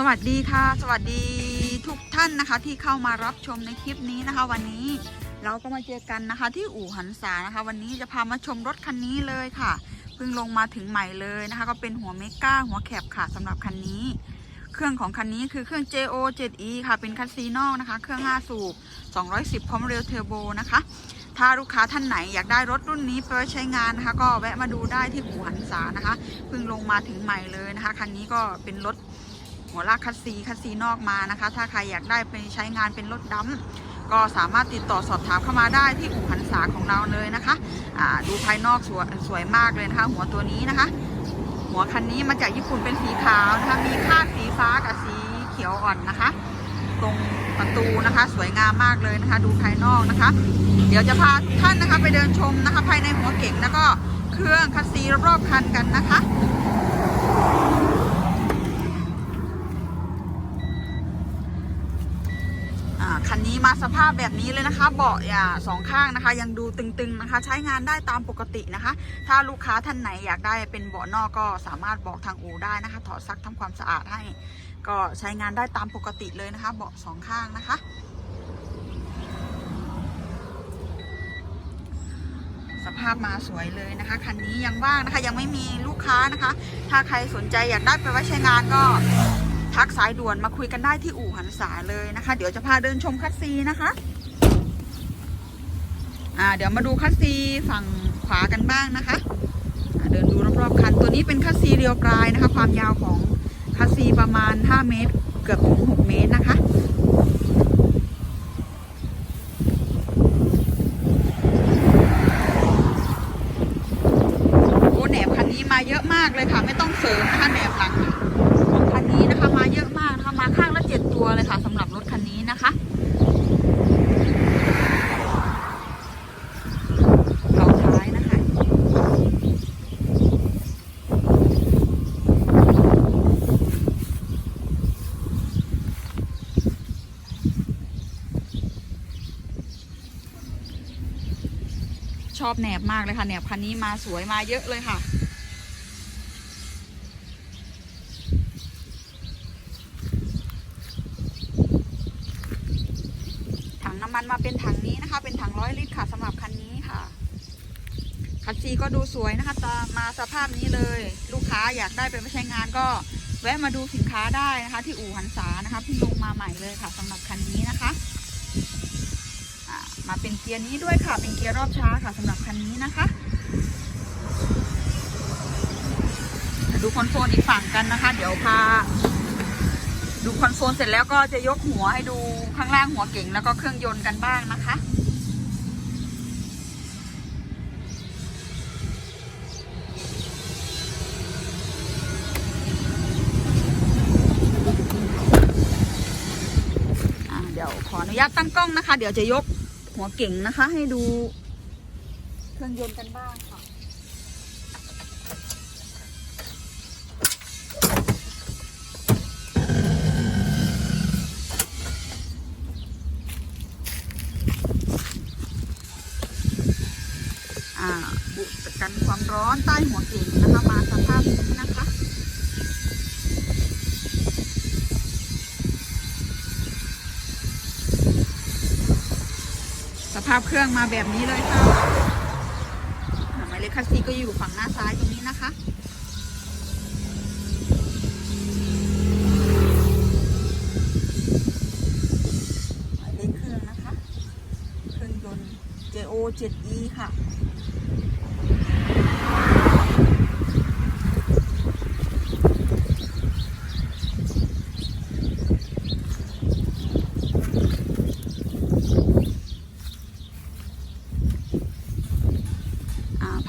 สวัสดีค่ะ สวัสดีทุกท่านนะคะที่เข้ามารับชมในคลิปนี้นะคะ วันนี้เราก็มาเจอกันนะคะ ที่อู่หันษานะคะ วันนี้จะพามาชมรถคันนี้เลยค่ะเพิ่งลงมาถึงใหม่เลยนะคะ ก็เป็นหัวเมก้าหัวแคบค่ะสำหรับคันนี้ เครื่องของคันนี้คือเครื่อง JO 7E ค่ะเป็นคันซีนอกนะคะ เครื่อง5สูบ210 พร้อมเรลเทอร์โบนะคะ ถ้าลูกค้าท่านไหนอยากได้รถรุ่นนี้ไปใช้งานนะคะ ก็แวะมาดูได้ที่อู่หันษานะคะเพิ่งลงมาถึงใหม่เลยนะคะคันนี้ก็เป็นรถ หัวลากคัสซีคัสซีนอกมานะคะ ถ้าใครอยากได้ไปใช้งานเป็นรถดำก็สามารถติดต่อสอบถามเข้ามาได้ที่อู่หันษาของเราเลยนะคะดูภายนอกสวยสวยมากเลยนะคะ หัวตัวนี้นะคะ หัวคันนี้มาจากญี่ปุ่นเป็นสีขาวนะคะ มีคาดสีฟ้ากับสีเขียวอ่อนนะคะ ตรงประตูนะคะ สวยงามมากเลยนะคะ ดูภายนอกนะคะ เดี๋ยวจะพาท่านนะคะไปเดินชมนะคะ ภายในหัวเก่งแล้วก็เครื่องคัสซีรอบๆคันกันนะคะ อ่าคั นนี้มาสภาพแบบนี้เลยนะคะ เบาะอ่าสองข้างนะคะ ยังดูตึงๆนะคะ ใช้งานได้ตามปกตินะคะ ถ้าลูกค้าท่านไหนอยากได้เป็นเบาะนอกก็สามารถบอกทางอู่ได้นะคะ ถอดซักทำความสะอาดให้ ก็ใช้งานได้ตามปกติเลยนะคะ เบาะสองข้างนะคะสภาพมาสวยเลยนะคะคันนี้ยังว่างนะคะยังไม่มีลูกค้านะคะ ถ้าใครสนใจอยากได้ไปไว้ใช้งานก็ ทักสายด่วนมาคุยกันได้ที่อู่หันษาเลยนะคะ เดี๋ยวจะพาเดินชมคัสซีนะคะอ่าเดี๋ยวมาดูคัสซีฝั่งขวากันบ้างนะคะเดินดูรอบๆคันตัวนี้เป็นคัสซีเรียวกรายนะคะ ความยาวของคัสซีประมาณ 5 เมตร เกือบถึง6เมตรนะคะ โอ้แหนบคันนี้มาเยอะมากเลยค่ะ ไม่ต้องเสริมนะคะแหนบหลังของคันนี้นะคะ มาเยอะมากนะคะมาข้างละ เลยค่ะสำหรับรถคันนี้นะคะเผาท้ายนะคะชอบแหนบมากเลยค่ะแหนบคันนี้มาสวยมาเยอะเลยค่ะ ถังน้ำ มันมาเป็นถังนี้นะคะ เป็นถังร้อยลิตรค่ะสำหรับคันนี้ค่ะ คันซีก็ดูสวยนะคะตามมาสภาพนี้เลย ลูกค้าอยากได้ไปใช้งานก็แวะมาดูสินค้าได้นะคะ ที่อู่หันษานะคะพิ่ลงมาใหม่เลยค่ะสำหรับคันนี้นะคะมาเป็นเกียร์นี้ด้วยค่ะ เป็นเกียร์รอบช้าค่ะสำหรับคันนี้นะคะ ดูคอนโซลอีกฝั่งกันนะคะ เดี๋ยวพา ดูคอนโซลเสร็จแล้วก็จะยกหัวให้ดูข้างล่างหัวเก่งแล้วก็เครื่องยนต์กันบ้างนะคะเดี๋ยวขออนุญาตตั้งกล้องนะคะ เดี๋ยวจะยกหัวเก่งนะคะ ให้ดูเครื่องยนต์กันบ้างค่ะ บุกันความร้อนใต้หัวเก่งนะคะมาสภาพนี้นะคะสภาพเครื่องมาแบบนี้เลยค่ะหมายเลขคัสซีก็อยู่ฝั่งหน้าซ้ายตรงนี้นะคะหมายเลขเครื่องนะคะ เครื่องยนต์ JO 7E ค่ะอ่า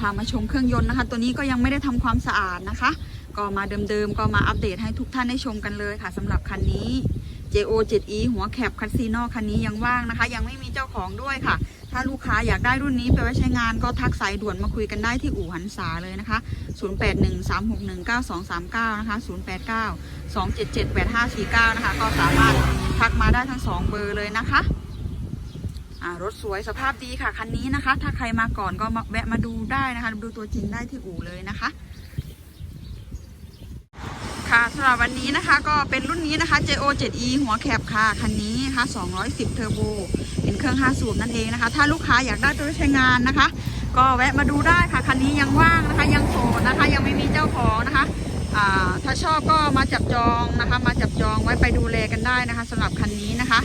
พามาชมเครื่องยนต์นะคะ ตัวนี้ก็ยังไม่ได้ทำความสะอาดนะคะ ก็มาเดิมๆ ก็มาอัปเดตให้ทุกท่านได้ชมกันเลยค่ะสำหรับคันนี้ JO 7E หัวแคบคัสซีโนคันนี้ยังว่างนะคะ ยังไม่มีเจ้าของด้วยค่ะ ถ้าลูกค้าอยากได้รุ่นนี้ไปไว้ใช้งานก็ทักสายด่วนมาคุยกันได้ที่อู่หันษาเลยนะคะ 0813619239 นะคะ 089-277-8549 นะคะ ก็สามารถทักมาได้ทั้งสองเบอร์เลยนะคะอ่ารถสวยสภาพดีค่ะ คันนี้นะคะ ถ้าใครมาก่อนก็มาแวะมาดูได้นะคะ ดูตัวจริงได้ที่อู่เลยนะคะ ค่ะสำหรับวันนี้นะคะก็เป็นรุ่นนี้นะคะ JO 7E หัวแคบค่ะ คันนี้นะคะ210 เทอร์โบ เป็นเครื่อง5สูบนั่นเองนะคะ ถ้าลูกค้าอยากได้ตัวใช้งานนะคะ ก็แวะมาดูได้ค่ะ คันนี้ยังว่างนะคะ ยังโสดนะคะ ยังไม่มีเจ้าของนะคะถ้าชอบก็มาจับจองนะคะ มาจับจองไว้ไปดูแลกันได้นะคะสำหรับคันนี้นะคะ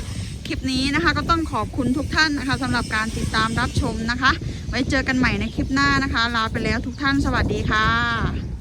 คลิปนี้นะคะก็ต้องขอบคุณทุกท่านนะคะสำหรับการติดตามรับชมนะคะ ไว้เจอกันใหม่ในคลิปหน้านะคะ ลาไปแล้วทุกท่านสวัสดีค่ะ